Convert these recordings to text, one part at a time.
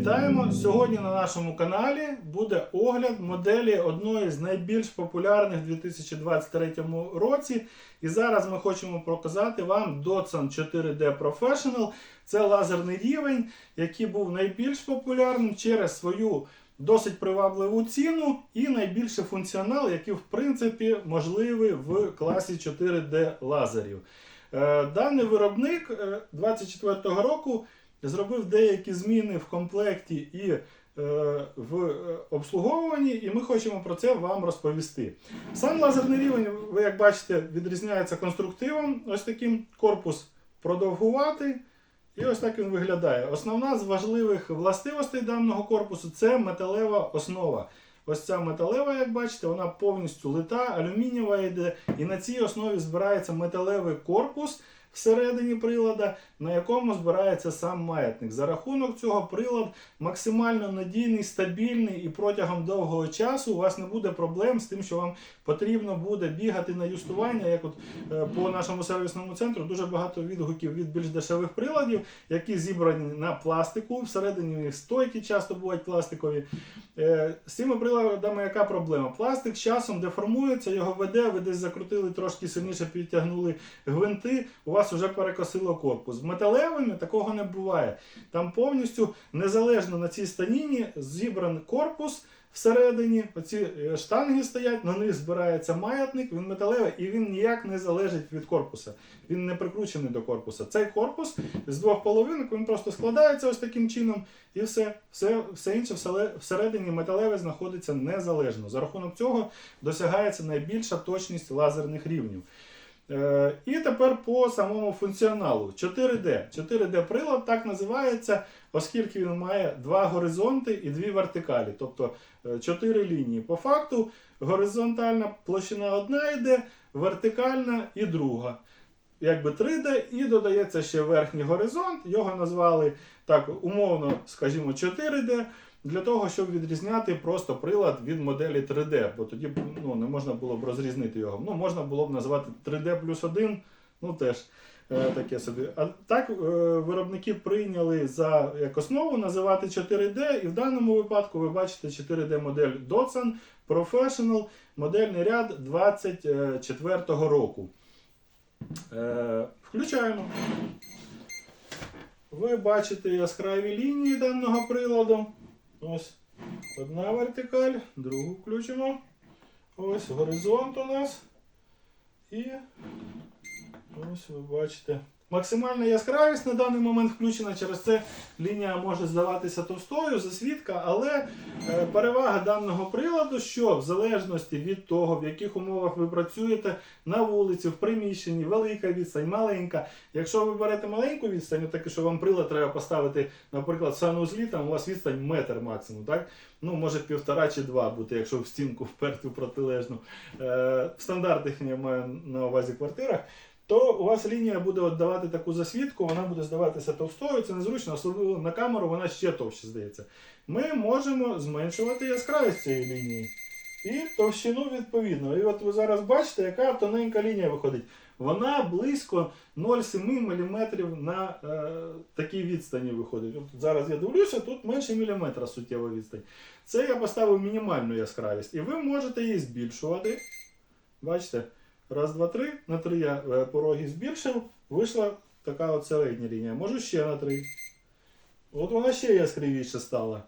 Вітаємо! Сьогодні на нашому каналі буде огляд моделі одної з найбільш популярних у 2023 році. І зараз ми хочемо показати вам Dotson 4D Professional. Це лазерний рівень, який був найбільш популярним через свою досить привабливу ціну і найбільший функціонал, який в принципі можливий в класі 4D лазерів. Е, Даний виробник е, 24-го року зробив деякі зміни в комплекті і е, в е, обслуговуванні, і ми хочемо про це вам розповісти. Сам лазерний рівень, ви як бачите, відрізняється конструктивом. Ось таким корпус продовгуватий. І ось так він виглядає. Основна з важливих властивостей даного корпусу це металева основа. Ось ця металева, як бачите, вона повністю лита, алюмінієва йде, і на цій основі збирається металевий корпус всередині прилада, на якому збирається сам маятник. За рахунок цього прилад максимально надійний, стабільний і протягом довгого часу у вас не буде проблем з тим, що вам потрібно буде бігати на юстування. Як от е, по нашому сервісному центру дуже багато відгуків від більш дешевих приладів, які зібрані на пластику. Всередині стойки часто бувають пластикові. Е, З цими приладами яка проблема? Пластик з часом деформується, його веде, ви десь закрутили трошки сильніше, підтягнули гвинти, у вас вже перекосило корпус. З металевими такого не буває. Там повністю незалежно на цій станіні зібраний корпус. Всередині оці е, штанги стоять, на них збирається маятник, він металевий і він ніяк не залежить від корпуса. Він не прикручений до корпуса. Цей корпус з двох половинок він просто складається ось таким чином, і все, все, все інше всередині металеве знаходиться незалежно. За рахунок цього досягається найбільша точність лазерних рівнів. Е, І тепер по самому функціоналу. 4D. 4D прилад так називається, оскільки він має два горизонти і дві вертикалі, тобто е, чотири лінії. По факту горизонтальна площина одна йде, вертикальна і друга. Якби 3D, і додається ще верхній горизонт. Його назвали так умовно, скажімо, 4D. Для того, щоб відрізняти просто прилад від моделі 3D, бо тоді ну, не можна було б розрізнити його. Ну, можна було б назвати 3D плюс 1, ну теж е, таке собі. А так е, виробники прийняли за як основу називати 4D, і в даному випадку ви бачите 4D модель Dotson Professional, модельний ряд 24-го року. Е, включаємо. Ви бачите яскраві лінії даного приладу. Ось одна вертикаль, другу включимо. Ось горизонт у нас. І ось ви бачите. Максимальна яскравість на даний момент включена, через це лінія може здаватися товстою, засвідка, але е, перевага даного приладу, що в залежності від того, в яких умовах ви працюєте на вулиці, в приміщенні, велика відстань, маленька. Якщо ви берете маленьку відстань, таке, що вам прилад треба поставити, наприклад, в санузлі, там у вас відстань метр максимум, так? Ну, може півтора чи два бути, якщо в стінку вперти в протилежну. Е, в стандартних я маю на увазі квартирах. То у вас лінія буде давати таку засвідку, вона буде здаватися товстою, це незручно, особливо на камеру вона ще товще здається. Ми можемо зменшувати яскравість цієї лінії і товщину відповідно. І от ви зараз бачите, яка тоненька лінія виходить. Вона близько 0,7 мм на е, такій відстані виходить. От зараз я дивлюся, тут менше міліметра суттєва відстань. Це я поставив мінімальну яскравість. І ви можете її збільшувати. Бачите? Раз, два, три. На три я е, пороги збільшив, вийшла така от середня лінія. Можу ще на три. От вона ще яскравіше стала.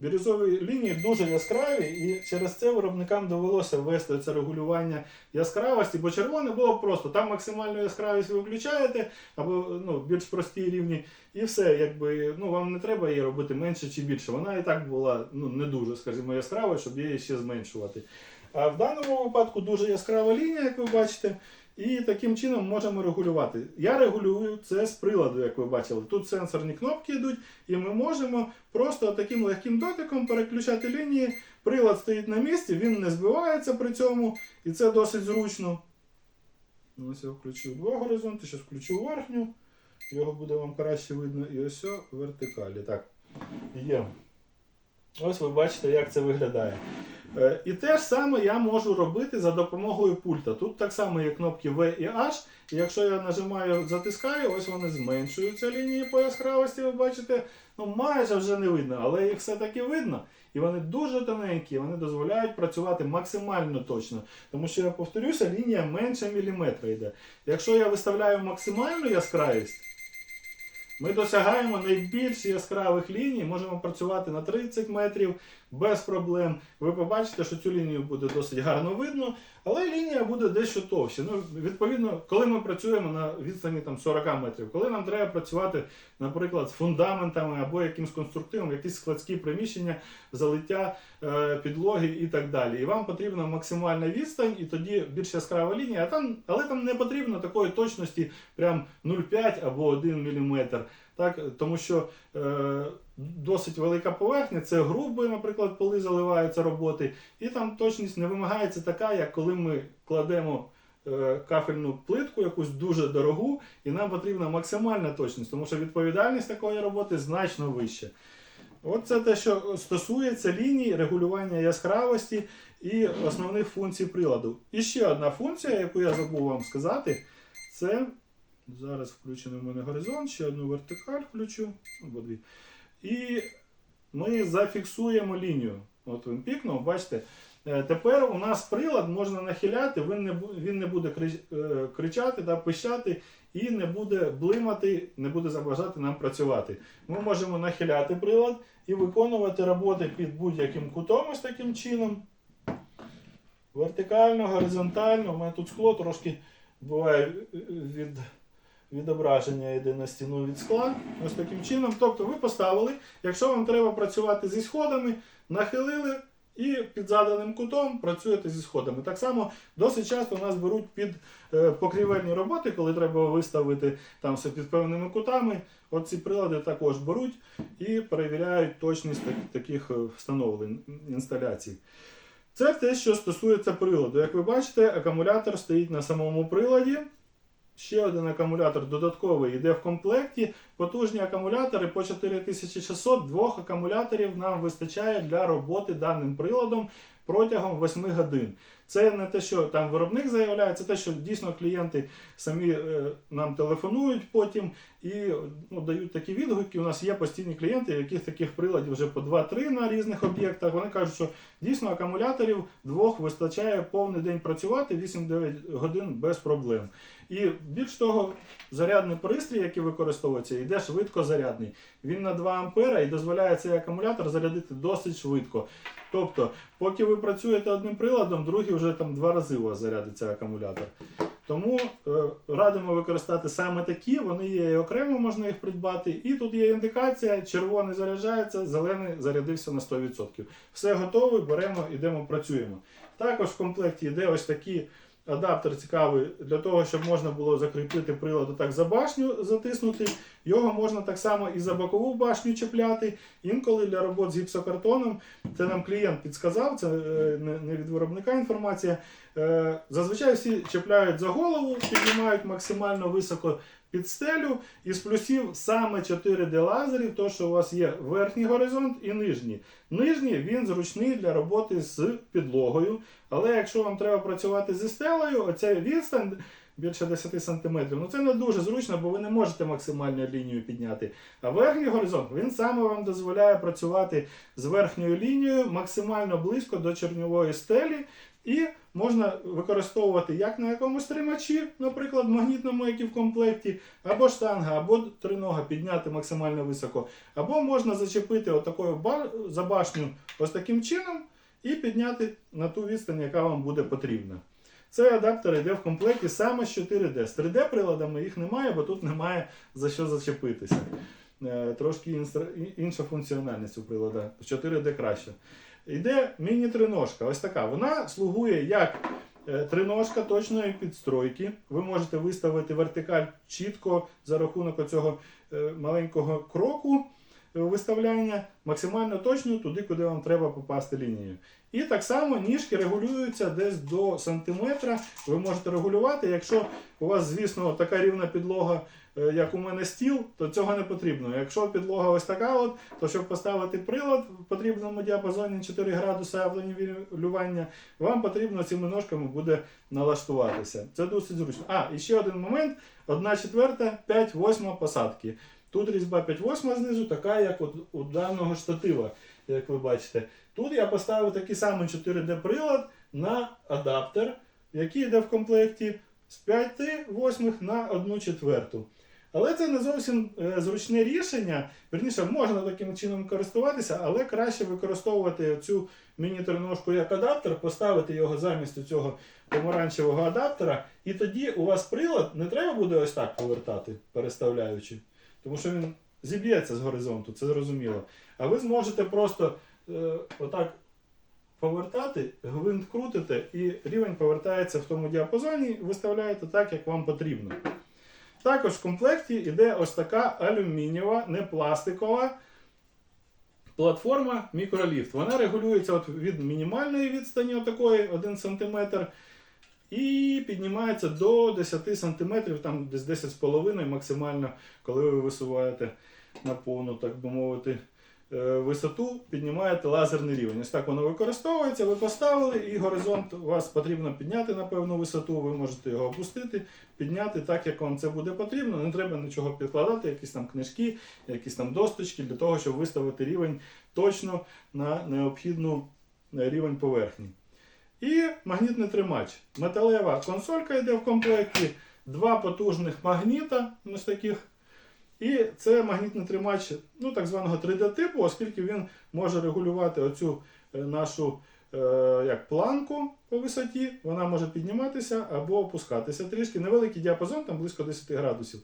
Бірюзові лінії дуже яскраві, і через це виробникам довелося ввести це регулювання яскравості, бо червоне було просто. Там максимальну яскравість ви включаєте, або ну, більш прості рівні, і все, якби ну, вам не треба її робити менше чи більше. Вона і так була ну, не дуже, скажімо, яскрава, щоб її ще зменшувати. А в даному випадку дуже яскрава лінія, як ви бачите, і таким чином можемо регулювати. Я регулюю це з приладу, як ви бачили. Тут сенсорні кнопки йдуть, і ми можемо просто таким легким дотиком переключати лінії. Прилад стоїть на місці, він не збивається при цьому, і це досить зручно. Ось я включив два горизонти, зараз включу верхню, його буде вам краще видно. І ось вертикалі. Так, є. Ось ви бачите, як це виглядає. Е, І те ж саме я можу робити за допомогою пульта. Тут так само є кнопки V і H. І якщо я нажимаю, затискаю, ось вони зменшуються лінії по яскравості, ви бачите, ну майже вже не видно, але їх все-таки видно. І вони дуже тоненькі, вони дозволяють працювати максимально точно. Тому що я повторюся, лінія менше міліметра йде. Якщо я виставляю максимальну яскравість, ми досягаємо найбільш яскравих ліній, можемо працювати на 30 метрів без проблем. Ви побачите, що цю лінію буде досить гарно видно, але лінія буде дещо товща. Ну, відповідно, коли ми працюємо на відстані там, 40 метрів, коли нам треба працювати, наприклад, з фундаментами або якимсь конструктивом, якісь складські приміщення, залиття е, підлоги і так далі. І вам потрібна максимальна відстань, і тоді більш яскрава лінія, а там, але там не потрібно такої точності, прям 0,5 або 1 мм. Так, тому що е, досить велика поверхня, це груби, наприклад, поли заливаються роботи, і там точність не вимагається така, як коли ми кладемо е, кафельну плитку, якусь дуже дорогу, і нам потрібна максимальна точність, тому що відповідальність такої роботи значно вища. От це те, що стосується ліній регулювання яскравості і основних функцій приладу. І ще одна функція, яку я забув вам сказати, це зараз включений у мене горизонт, ще одну вертикаль включу, або дві. І ми зафіксуємо лінію. От він пікнув, бачите. Е, Тепер у нас прилад можна нахиляти, він не, він не буде е, кричати та пищати і не буде блимати, не буде заважати нам працювати. Ми можемо нахиляти прилад і виконувати роботи під будь-яким кутом ось таким чином. Вертикально, горизонтально. У мене тут скло трошки буває від відображення йде на стіну від скла. Ось таким чином. Тобто ви поставили, якщо вам треба працювати зі сходами, нахилили і під заданим кутом працюєте зі сходами. Так само досить часто нас беруть під е, покрівельні роботи, коли треба виставити там все під певними кутами. От ці прилади також беруть і перевіряють точність так- таких е, встановлень інсталяцій. Це те, що стосується приладу. Як ви бачите, акумулятор стоїть на самому приладі. Ще один акумулятор додатковий йде в комплекті. Потужні акумулятори по 4600. Двох акумуляторів нам вистачає для роботи даним приладом протягом 8 годин. Це не те, що там виробник заявляє, це те, що дійсно клієнти самі е, нам телефонують потім і ну, дають такі відгуки. У нас є постійні клієнти, яких таких приладів вже по 2-3 на різних об'єктах. Вони кажуть, що дійсно акумуляторів двох вистачає повний день працювати 8-9 годин без проблем. І більш того, зарядний пристрій, який використовується, йде швидко зарядний. Він на 2 ампера і дозволяє цей акумулятор зарядити досить швидко. Тобто, поки ви працюєте одним приладом, другий вже там два рази у вас зарядиться акумулятор. Тому е, радимо використати саме такі, вони є і окремо, можна їх придбати. І тут є індикація: червоний заряджається, зелений зарядився на 100%. Все готове, беремо, йдемо, працюємо. Також в комплекті йде ось такі адаптер цікавий для того, щоб можна було закріпити прилад так за башню, затиснути. Його можна так само і за бокову башню чіпляти. Інколи для робот з гіпсокартоном, це нам клієнт підсказав, це е, не від виробника інформація. Е, Зазвичай всі чіпляють за голову, піднімають максимально високо під стелю. Із плюсів саме 4D лазерів, то що у вас є верхній горизонт і нижній. Нижній він зручний для роботи з підлогою. Але якщо вам треба працювати зі стелею, оця відстань більше 10 см, ну це не дуже зручно, бо ви не можете максимальну лінію підняти. А верхній горизонт він саме вам дозволяє працювати з верхньою лінією максимально близько до чорньової стелі. І можна використовувати як на якомусь тримачі, наприклад, магнітному, який в комплекті, або штанга, або тринога підняти максимально високо. Або можна зачепити отакою ба- за башню ось таким чином і підняти на ту відстань, яка вам буде потрібна. Цей адаптер йде в комплекті саме з 4D. З 3D-приладами їх немає, бо тут немає за що зачепитися. Е, Трошки інша функціональність у прилада. 4D краще. Йде міні-триножка. Ось така. Вона слугує як е, триножка точної підстройки. Ви можете виставити вертикаль чітко за рахунок оцього е, маленького кроку. виставляння максимально точно туди, куди вам треба попасти лінією. І так само ніжки регулюються десь до сантиметра. Ви можете регулювати. Якщо у вас, звісно, така рівна підлога, е, як у мене стіл, то цього не потрібно. Якщо підлога ось така, от, то щоб поставити прилад в потрібному діапазоні 4 градуси автонівелювання, вам потрібно цими ножками буде налаштуватися. Це досить зручно. А, і ще один момент: 1 четверта, 5 восьма посадки. Тут різьба 5 восьма знизу, така, як от у даного штатива, як ви бачите. Тут я поставив такий самий 4D прилад на адаптер, який йде в комплекті з 5 восьмих на 1 четверту. Але це не зовсім е, зручне рішення. Верніше, можна таким чином користуватися, але краще використовувати цю міні-треножку як адаптер, поставити його замість цього помаранчевого адаптера, і тоді у вас прилад не треба буде ось так повертати, переставляючи, тому що він зіб'ється з горизонту, це зрозуміло. А ви зможете просто отак повертати, гвинт крутите, і рівень повертається в тому діапазоні, виставляєте так, як вам потрібно. Також в комплекті йде ось така алюмінієва, не пластикова платформа мікроліфт. Вона регулюється от від мінімальної відстані, отакої 1 см, і піднімається до 10 см, там десь 10,5 максимально, коли ви висуваєте на повну, так би мовити, е, висоту, піднімаєте лазерний рівень. Ось так воно використовується, ви поставили, і горизонт у вас потрібно підняти на певну висоту, ви можете його опустити, підняти так, як вам це буде потрібно. Не треба нічого підкладати, якісь там книжки, якісь там досточки для того, щоб виставити рівень точно на необхідну е, рівень поверхні. І магнітний тримач. Металева консолька йде в комплекті, два потужних магніта, ось таких. І це магнітний тримач ну, так званого 3D-типу, оскільки він може регулювати оцю е, нашу е, як планку по висоті, вона може підніматися або опускатися трішки. Невеликий діапазон, там близько 10 градусів.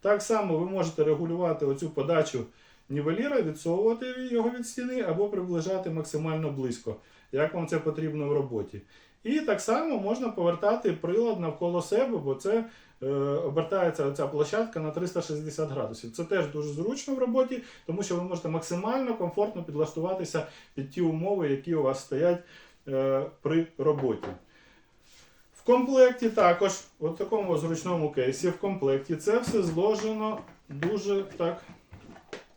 Так само ви можете регулювати оцю подачу нівеліра, відсовувати його від стіни або приближати максимально близько, як вам це потрібно в роботі. І так само можна повертати прилад навколо себе, бо це обертається ця площадка на 360 градусів. Це теж дуже зручно в роботі, тому що ви можете максимально комфортно підлаштуватися під ті умови, які у вас стоять е, при роботі. В комплекті також, в такому зручному кейсі, в комплекті це все зложено дуже так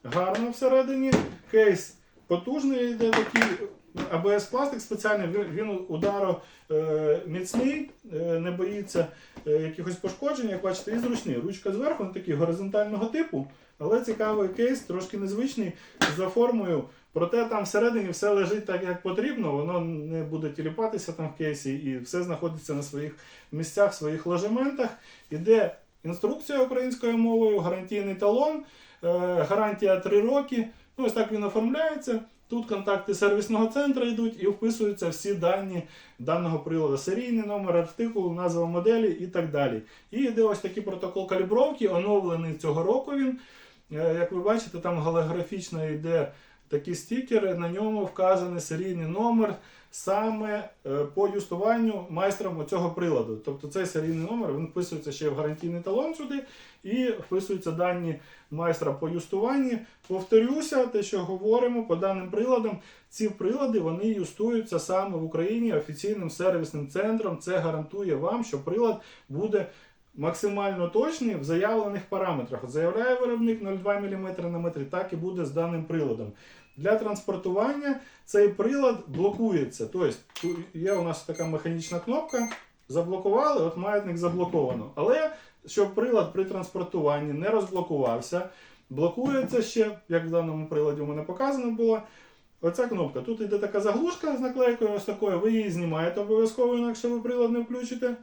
гарно всередині. Кейс потужний, йде такий АБС пластик спеціальний, він, удару е, міцний, е, не боїться е, якихось пошкоджень, як бачите, і зручний. Ручка зверху, він такий горизонтального типу, але цікавий кейс, трошки незвичний за формою. Проте там всередині все лежить так, як потрібно, воно не буде тіліпатися там в кейсі, і все знаходиться на своїх місцях, своїх ложементах. Іде інструкція українською мовою, гарантійний талон, гарантія 3 роки. Ну, ось так він оформляється. Тут контакти сервісного центру йдуть і вписуються всі дані даного приладу. Серійний номер, артикул, назва моделі і так далі. І йде ось такий протокол калібровки, оновлений цього року він. Е, Як ви бачите, там голографічно йде такі стікери, на ньому вказаний серійний номер саме е, по юстуванню майстром цього приладу. Тобто цей серійний номер він вписується ще в гарантійний талон сюди і вписуються дані майстра по юстуванні. Повторюся, те, що говоримо по даним приладам, ці прилади вони юстуються саме в Україні офіційним сервісним центром. Це гарантує вам, що прилад буде максимально точний в заявлених параметрах. Заявляє виробник 0,2 мм на метрі, так і буде з даним приладом. Для транспортування цей прилад блокується. Тобто є у нас така механічна кнопка. Заблокували, от маятник заблоковано. Але щоб прилад при транспортуванні не розблокувався, блокується ще, як в даному приладі у мене показано було. Оця кнопка. Тут йде така заглушка з наклейкою, ось такою. Ви її знімаєте обов'язково, інакше ви прилад не включите.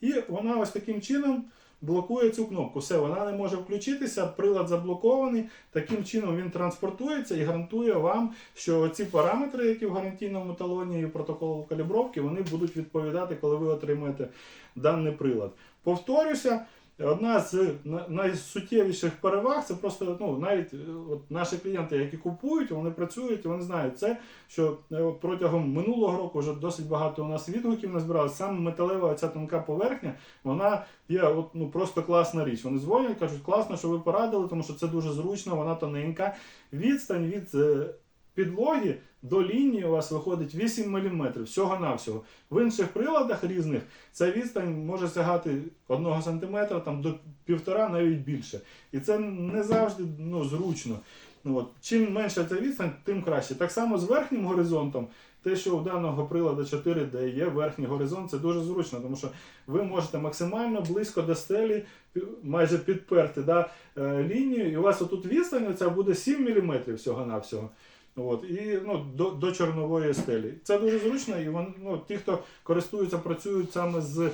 І вона ось таким чином блокує цю кнопку. Все, вона не може включитися, прилад заблокований. Таким чином він транспортується і гарантує вам, що ці параметри, які в гарантійному талоні і протоколу калібровки, вони будуть відповідати, коли ви отримаєте даний прилад. Повторюся, Одна з на- найсуттєвіших переваг це просто ну, навіть е, от наші клієнти, які купують, вони працюють, вони знають це, що е, протягом минулого року вже досить багато у нас відгуків назбиралось. Саме металева ця тонка поверхня, вона є от, ну, просто класна річ. Вони дзвонять, кажуть, класно, що ви порадили, тому що це дуже зручно, вона тоненька. Відстань від е, підлоги до лінії у вас виходить 8 мм всього-навсього. В інших приладах різних ця відстань може сягати 1 см там, до півтора, навіть більше. І це не завжди ну, зручно. Ну, от. Чим менша ця відстань, тим краще. Так само з верхнім горизонтом, те, що у даного приладу 4D є верхній горизонт, це дуже зручно, тому що ви можете максимально близько до стелі, майже підперти да, е, лінію, і у вас отут відстань оця буде 7 мм всього-навсього. От, і ну, до, до чорнової стелі. Це дуже зручно, і вон, ну, ті, хто користуються, працюють саме з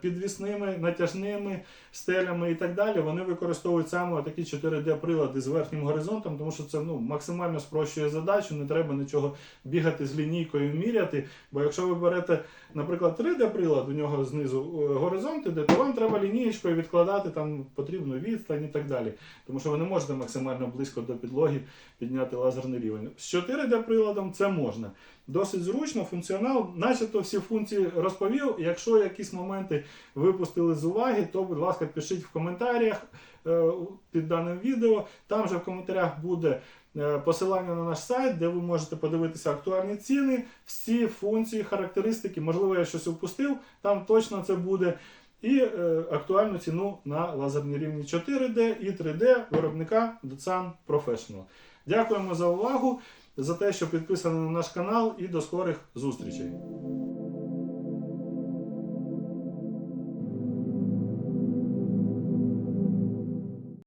підвісними, натяжними стелями і так далі, вони використовують саме такі 4D-прилади з верхнім горизонтом, тому що це ну, максимально спрощує задачу, не треба нічого бігати з лінійкою, міряти. Бо якщо ви берете, наприклад, 3D-прилад, у нього знизу е, горизонт іде, то вам треба лінієчкою відкладати там потрібну відстань і так далі. Тому що ви не можете максимально близько до підлоги підняти лазерний рівень. З 4D-приладом це можна. Досить зручно, функціонал, начебто всі функції розповів. Якщо якісь моменти випустили з уваги, то, будь ласка, пишіть в коментарях е, під даним відео. Там же в коментарях буде е, посилання на наш сайт, де ви можете подивитися актуальні ціни, всі функції, характеристики. Можливо, я щось упустив, там точно це буде. І е, актуальну ціну на лазерні рівні 4D і 3D виробника Dotsan Professional. Дякуємо за увагу, за те, що підписані на наш канал, і до скорих зустрічей.